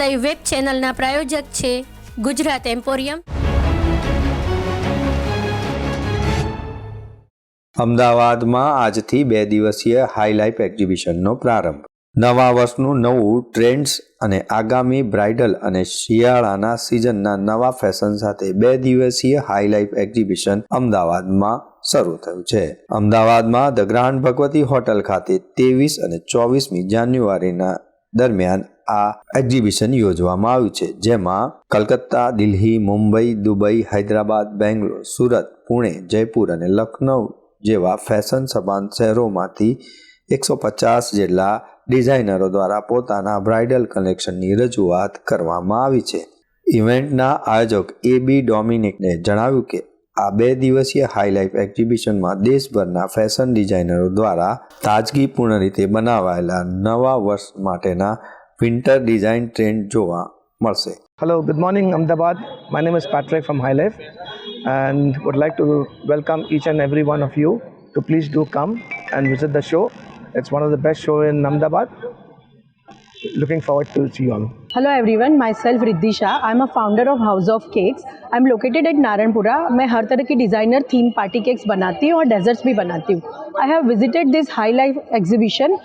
લઈ વેબ ચેનલના પ્રાયોજક છે ગુજરાત એમ્પોરિયમ અમદાવાદમાં આજથી બે દિવસીય હાઈલાઈફ એક્ઝિબિશનનો પ્રારંભ નવા વર્ષનું નવું ટ્રેન્ડ્સ અને આગામી બ્રાઇડલ અને શિયાળાના સિઝનના નવા ફેશન સાથે બે દિવસીય હાઈલાઈફ એક્ઝિબિશન અમદાવાદમાં શરૂ થયું છે અમદાવાદમાં ધ ગ્રાન્ડ ભગવતી હોટલ ખાતે ત્રેવીસ અને ચોવીસમી જાન્યુઆરીના દરમિયાન આ એક્ઝિબિશન યોજવામાં આવ્યું છે જેમાં કલકત્તા દિલ્હી મુંબઈ દુબઈ હૈદરાબાદ બેંગ્લોર સુરત પુણે જયપુર અને લખનઉ જેવા ફેશન સભાન શહેરોમાંથી એકસો પચાસ જેટલા ડિઝાઇનરો દ્વારા પોતાના બ્રાઇડલ કલેક્શનની રજૂઆત કરવામાં આવી છે ઇવેન્ટના આયોજક એ બી ડોમિનિકને જણાવ્યું કે આ બે દિવસીય હાઈલાઇફ એક્ઝિબિશનમાં દેશભરના ફેશન ડિઝાઇનરો દ્વારા તાજગીપૂર્ણ રીતે બનાવાયેલા નવા વર્ષ માટેના વિન્ટર ડિઝાઇન ટ્રેન્ડ જોવા મળશે hello good morning Ahmedabad my name is Patrick from Hi Life and would like to welcome each and every one of you to please do come and visit the show it's one of the best show in Ahmedabad looking forward to see you all. Hello everyone, myself Riddhi Shah. I'm a founder of House of Cakes. I'm located at Naranpura. मैं हर तरह की designer theme party cakes बनाती हूँ और desserts भी बनाती हूँ I have visited this high life exhibition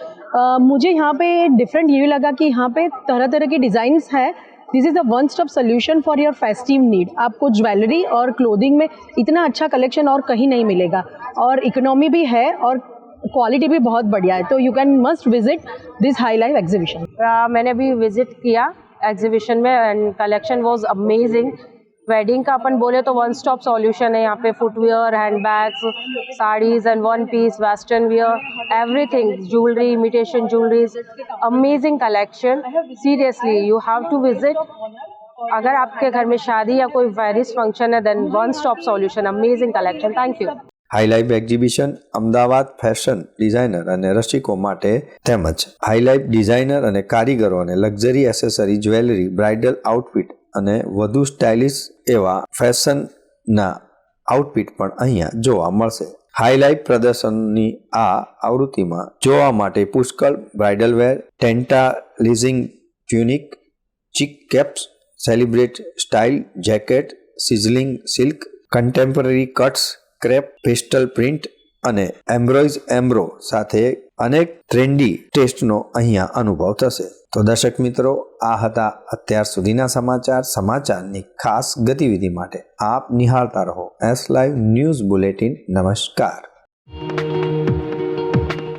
मुझे यहाँ पे डिफरेंट ये लगा कि यहाँ पे तरह तरह के डिज़ाइंस है this is a one stop solution for your festive need आपको ज्वेलरी और क्लोदिंग में इतना अच्छा कलेक्शन और कहीं नहीं मिलेगा और इकोनॉमी भी है और क्वालिटी भी बहुत बढ़िया है तो you can must visit this high life exhibition मैंने भी विजिट किया एग्जीबिशन में and collection was amazing wedding का अपन बोले तो वन स्टॉप सॉल्यूशन है यहाँ पे footwear handbags saris and one piece western wear everything jewellery imitation jewelleries amazing collection seriously you have to visit अगर आपके घर में शादी या कोई वेरिस फंक्शन है then one stop solution amazing collection thank you high life exhibition Ahmedabad fashion designer અને રસિકો માટે તેમજ હાઈલાઇફ ડિઝાઇનર અને કારીગરો અને luxury accessory jewellery bridal outfit અને વધુ સ્ટાઇલિશ એવા ફેશનના આઉટફિટ પણ અહીંયા જોવા મળશે હાઈલાઇટ પ્રદર્શનની આ આવૃત્તિમાં જોવા માટે પુષ્કળ bridal wear tantalising tunic chic capes celebrate style jacket sizzling silk contemporary cuts crepe pastel print અને એમ્બ્રોઇઝ એમ્બ્રો સાથે અનેક ટ્રેન્ડી ટેસ્ટનો અહીંયા અનુભવ થશે તો દર્શક મિત્રો આ હતા અત્યાર સુધીના સમાચાર સમાચારની ખાસ ગતિવિધિ માટે આપ નિહાળતા રહો એસ લાઈવ ન્યૂઝ બુલેટિન નમસ્કાર